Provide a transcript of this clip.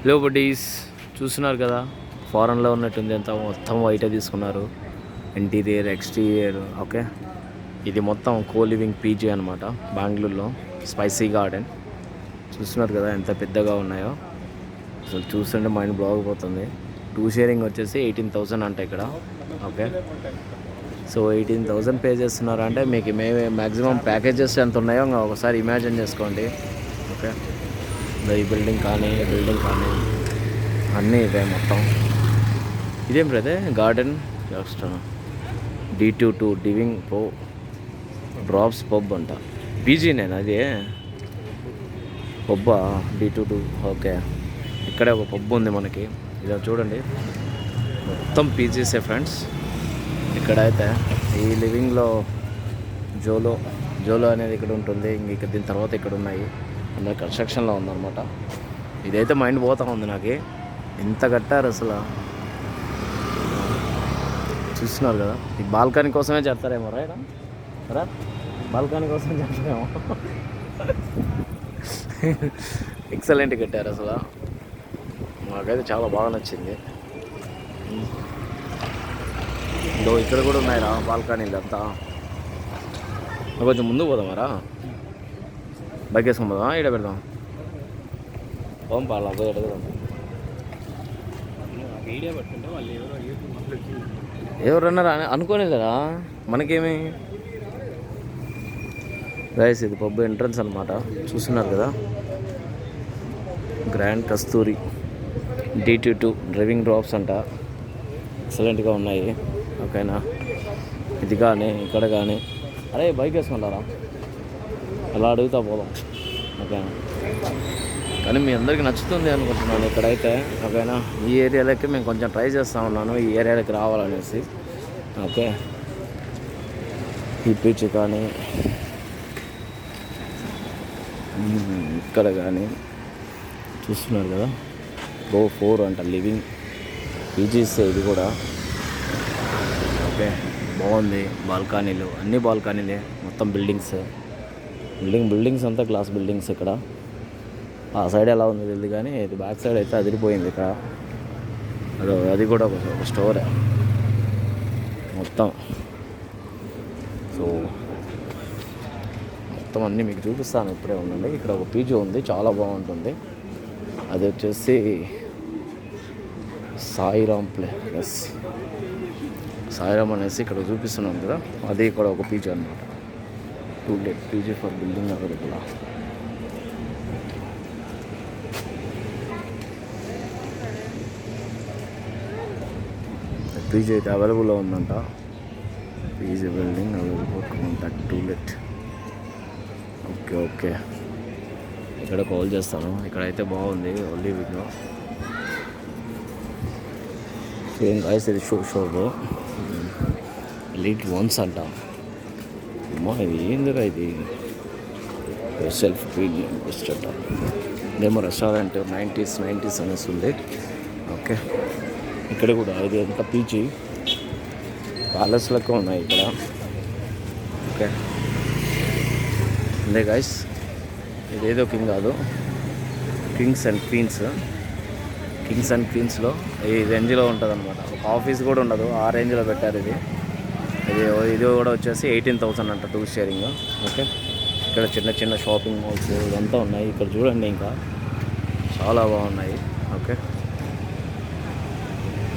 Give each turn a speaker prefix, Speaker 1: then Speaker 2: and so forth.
Speaker 1: Hello buddies చూస్తున్నారు కదా ఫారెన్లో ఉన్నట్టుంది అంతా మొత్తం వైటే తీసుకున్నారు. ఇంటీరియర్ ఎక్స్టీరియర్ ఓకే ఇది మొత్తం కో లివింగ్ పీజీ అనమాట బెంగళూరులో స్పైసీ గార్డెన్ చూస్తున్నారు కదా ఎంత పెద్దగా ఉన్నాయో. అసలు చూస్తుంటే మైండ్ బ్లాగ్ పోతుంది టూ షేరింగ్ వచ్చేసి ఎయిటీన్ థౌసండ్ అంట ఇక్కడ okay so eighteen thousand pay చేస్తున్నారంటే మీకు మే మ్యాక్సిమం ప్యాకేజెస్ ఎంత ఉన్నాయో ఇంకా ఒకసారి ఇమాజిన్ చేసుకోండి ఓకే ఈ బిల్డింగ్ కానీ బిల్డింగ్ కానీ. అన్నీ ఇవే మొత్తం. ఇదేం బ్రదే garden just D two two డివింగ్ పో డ్రాప్స్ పబ్ అంట. పీజీ నేను అది పబ్బా డి టూ టూ ఓకే ఇక్కడే ఒక పబ్ ఉంది మనకి. ఇది చూడండి. మొత్తం పీజీసే ఫ్రెండ్స్ ఇక్కడైతే ఈ లివింగ్లో జోలో జోలో అనేది ఇక్కడ ఉంటుంది. ఇంక ఇక్కడ దీని తర్వాత ఇక్కడ ఉన్నాయి. అందరు కన్స్ట్రక్షన్లో ఉందన్నమాట. ఇదైతే మైండ్ పోతా ఉంది నాకు. ఎంత కట్టారు అసలు. చూస్తున్నారు కదా. ఈ బాల్కనీ కోసమే చేస్తారేమో రా రా. బాల్కనీ కోసమే చేస్తారేమో. ఎక్సలెంట్ కట్టారు అసలు. నాకైతే చాలా బాగా నచ్చింది. ఇదో ఇక్కడ కూడా ఉన్నాయిరా బాల్కనీలు అంతా. కొంచెం ముందు పోదామరా బైక్ వేసుకొని ఈడ పెడదాం పోం పాలా పోయి అడుగుదాం ఎవరన్నారా అని అనుకోలేదురా మనకేమి రైస్ ఇది పబ్బు ఎంట్రన్స్ అనమాట చూస్తున్నారు కదా grand Kasturi DT two driving drops అంట ఎక్సలెంట్గా ఉన్నాయి ఓకేనా ఇది కానీ ఇక్కడ కానీ అరే బైక్ వేసుకుంటారా అలా అడుగుతా పోదాం. ఓకేనా? కానీ మీ అందరికి నచ్చుతుంది అనుకుంటున్నాను ఇక్కడైతే. ఓకేనా? ఈ ఏరియాలోకి మేము కొంచెం ట్రై చేస్తూ ఉన్నాను ఈ ఏరియాలోకి రావాలనేసి. ఓకే? ఈ బీచ్ కానీ ఇక్కడ కానీ. చూస్తున్నారు కదా? గో ఫోర్ అంట లివింగ్ పీజీస్ ఇది కూడా. ఓకే? బాగుంది. బాల్కనీలు అన్ని బాల్కనీలే మొత్తం బిల్డింగ్స్. బిల్డింగ్ బిల్డింగ్స్ అంతా గ్లాస్ బిల్డింగ్స్ ఇక్కడ. ఆ సైడ్ ఎలా ఉంది తెలియదు కానీ ఇది బ్యాక్ సైడ్ అయితే అదిరిపోయింది ఇక్కడ. అదో అది కూడా ఒక స్టోరే మొత్తం. సో మొత్తం అన్నీ మీకు చూపిస్తాను ఇప్పుడే ఉండండి. ఇక్కడ ఒక పీజీ ఉంది చాలా బాగుంటుంది. అది వచ్చేసి సాయిరామ్ ప్లే ఎస్ సాయిరామ్ అనేసి ఇక్కడ చూపిస్తున్నాం కదా అది ఇక్కడ ఒక పీజీ అనమాట to let PG for building available PG అయితే అవైలబుల్లో ఉందంట. PG building available contact to let okay okay ఇక్కడ కాల్ చేస్తాను. ఇక్కడైతే బాగుంది ఓన్లీ విండో సేమ్ గాయస్ ఇది షో షోలో లీట్ వన్స్ అంట. అమ్మా ఇది ఏందిరా ఇది? సెల్ఫ్ ప్రీమియం రెస్టారెంట్ అంట ఇదేమో రెస్టారెంట్ నైంటీస్ నైంటీస్ అనేసి ఉంది. ఓకే. ఇక్కడ కూడా ఇది ఎంత పీచి? ప్యాలెస్ లెక్క ఉన్నాయి ఇక్కడ. ఓకే. అంతే గాయస్ ఇదేదో కింగ్ కాదు. Kings and queens kings and క్వీన్స్లో ఈ రేంజ్లో ఉంటుంది అనమాట ఒక ఆఫీస్ కూడా ఉండదు ఆ రేంజ్లో పెట్టారు ఇది. ఇది ఇది కూడా వచ్చేసి ఎయిటీన్ థౌసండ్ అంట టూ షేరింగ్. ఓకే? ఇక్కడ చిన్న చిన్న షాపింగ్ మాల్స్ ఇదంతా ఉన్నాయి. ఇక్కడ చూడండి ఇంకా. చాలా బాగున్నాయి. ఓకే?